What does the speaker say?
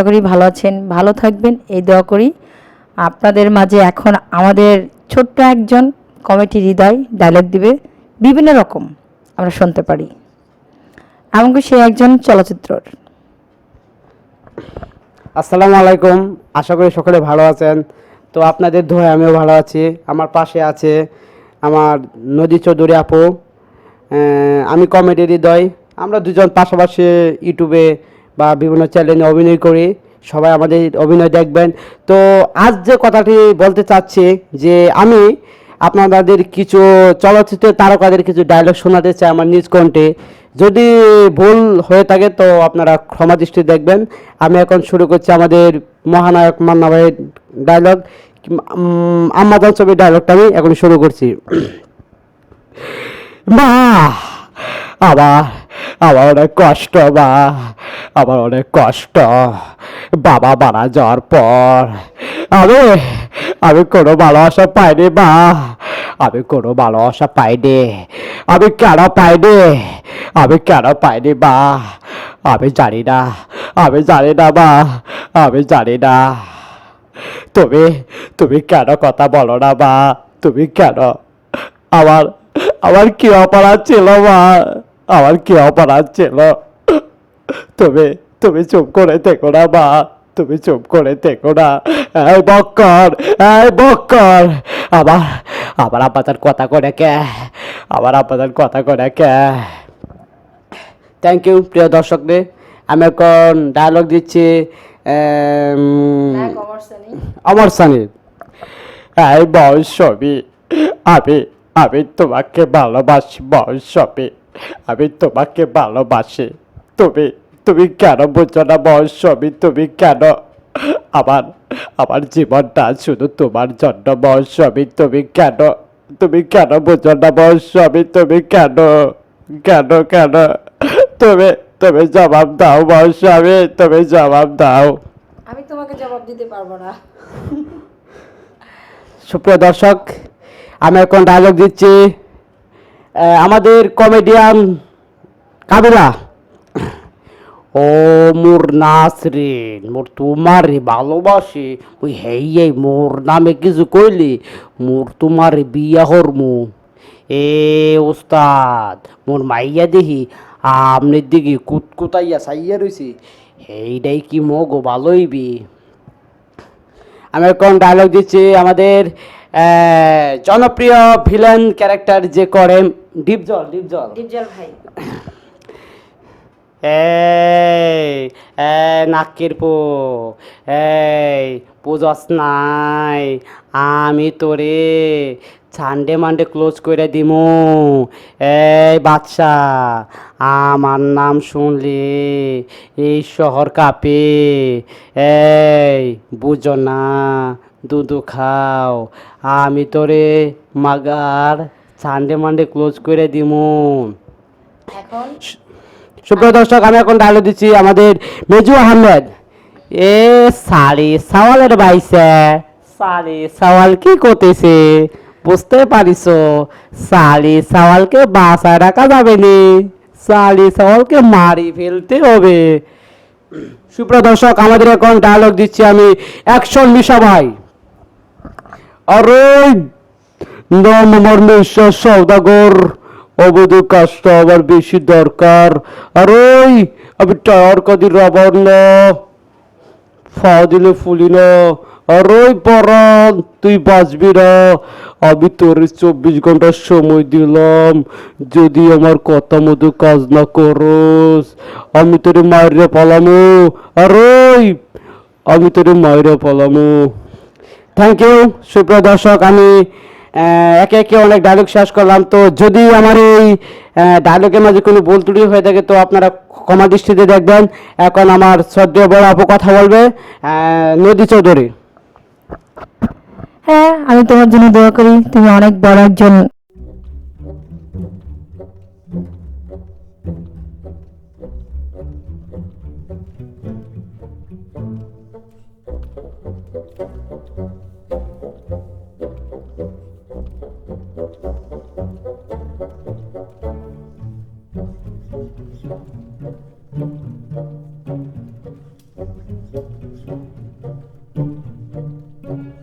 আশা করি ভালো আছেন, ভালো থাকবেন, এই দোয়া করি। আপনাদের মাঝে এখন আমাদের ছোট্ট একজন কমিটি হৃদয় ডায়লগ দিবে, বিভিন্ন রকম আমরা শুনতে পারি। এমনকি সে একজন চলচ্চিত্রর। আসসালামু আলাইকুম, আশা করি সকলে ভালো আছেন। তো আপনাদের দোয়ায় আমিও ভালো আছি। আমার পাশে আছে আমার নদী চৌধুরী আপু। আমি কমেডি হৃদয়। আমরা দুজন পাশাপাশি ইউটিউবে বা বিভিন্ন চ্যানেলে অভিনয় করি, সবাই আমাদের অভিনয় দেখবেন। তো আজ যে কথাটি বলতে চাচ্ছি যে আমি আপনাদের কিছু চলচ্চিত্রের তারকাদের কিছু ডায়লগ শোনাতে চাই আমার নিজ কণ্ঠে। যদি ভুল হয়ে থাকে তো আপনারা ক্ষমা দৃষ্টি দেখবেন। আমি এখন শুরু করছি আমাদের মহানায়ক মান্না ভাইয়ের ডায়লগ আম্মাজান ছবির ডায়লগটা আমি এখন শুরু করছি। মা! আবার আমার অনেক কষ্ট, মা। আমার অনেক কষ্ট। বাবা মারা যাওয়ার পর আমি আমি কোনো ভালোবাসা পাইনি, মা। আমি কোনো ভালোবাসা পাইনি। আমি কেন পাইনি? আমি কেন পাইনি, মা? আমি জানি না। আমি জানি না, মা। আমি জানি না। তুমি তুমি কেন কথা বলো না, মা? তুমি কেন আমার আমার কি অপরাধ ছিল মা। আমার কি অপরাধ ছিল তুমি তুমি চুপ করে থেকো না মা। তুমি চুপ করে থেকো না। এই বক্কর এই বক্কর। আবার আবার আপাতার কথা করে কে? আবার আপাতার কথা করে কে? থ্যাংক ইউ প্রিয় দর্শকদের আমি এখন ডায়লগ দিচ্ছি অমর সানির এই বয়সবি আমি আমি তোমাকে ভালোবাসি বয়সবি আমি তোমাকে ভালোবাসি। তুমি তুমি কেন বুঝো না বয়সবি তুমি কেন? আমার আমার জীবনটা শুধু তোমার জন্য বয়সবি তুমি কেন? তুমি কেন বুঝো না বয়সবি তুমি কেন? কেন কেন? তুমি তুমি জবাব দাও বয়সবি তুমি জবাব দাও। আমি তোমাকে জবাব দিতে পারব না। সুপ্রিয় দর্শক আমি এখন ডায়লগ দিচ্ছি আমাদের কমেডিয়ান কাবিলা। ও মোর নাসরিন, মোর তোমার ভালোবাসি। ওই হেই মোর নামে কিছু কইলি, মোর তোমার বিয়া হরমু এ ওস্তাদ, মোর মাইয়া দেখি আমনের দিকে কুতকুতাইয়া সাইয়া রইছি। এইটাই কি মগো ভালোইবি। আমি এখন ডায়লগ দিচ্ছি আমাদের জনপ্রিয় ভিলেন ক্যারেক্টার যে করে ডিপজল ডিপজল। ডিপজল ভাই। এই এই নাকের পো এই পুজস নাই আমি তোরে ছান্ডে মানডে ক্লোজ করে দিমু। এই বাচ্চা আমার নাম শুনলে এই শহর কাঁপে। এই বুঝো না। দুধু খাও। আমি তোরে মাগার সানডে মানডে ক্লোজ করে দিমু। এখন? সুপ্রিয় দর্শক আমি এখন ডায়লগ দিচ্ছি আমাদের মেজু আহমেদ। এ সারি সওয়ালের বাইসে। সারি সওয়াল কি করতেছে? বুঝতে পারিস সালি সওয়ালকে বাসায় রাখা যাবে নি। সালি সওয়ালকে মারি ফেলতে হবে। সুপ্রিয় দর্শক আমাদের এখন ডায়লগ দিচ্ছি আমি অ্যাকশন মিশা ভাই। আরে নাম আমার বিশ্বাস সৌদাগর অবৈধ কাজটা আবার বেশি দরকার। আর ওই আমি টায়ার কদি রাবার না, ফা দিলে ফুলি না। আর ওই পরান তুই বাঁচবি না। আমি তোর চব্বিশ ঘণ্টার সময় দিলাম, যদি আমার কথা মতো কাজ না করস, আমি তোর মায়ের পালামো। আর ওই আমি তোর মায়ের পালামো। থ্যাংক ইউ সুপ্রিয় দর্শক, আমি একে একে অনেক ডায়লগ শেষ করলাম। তো যদি আমার এই ডায়লগের মাঝে কোনো বল ত্রুটি হয়ে থাকে, তো আপনারা ক্ষমা দৃষ্টিতে দেখবেন। এখন আমার শ্রদ্ধেয় বড় আপু কথা বলবে নদী চৌধুরী। হ্যাঁ আমি তোমার জন্য দোয়া করি, তুমি অনেক বড় একজন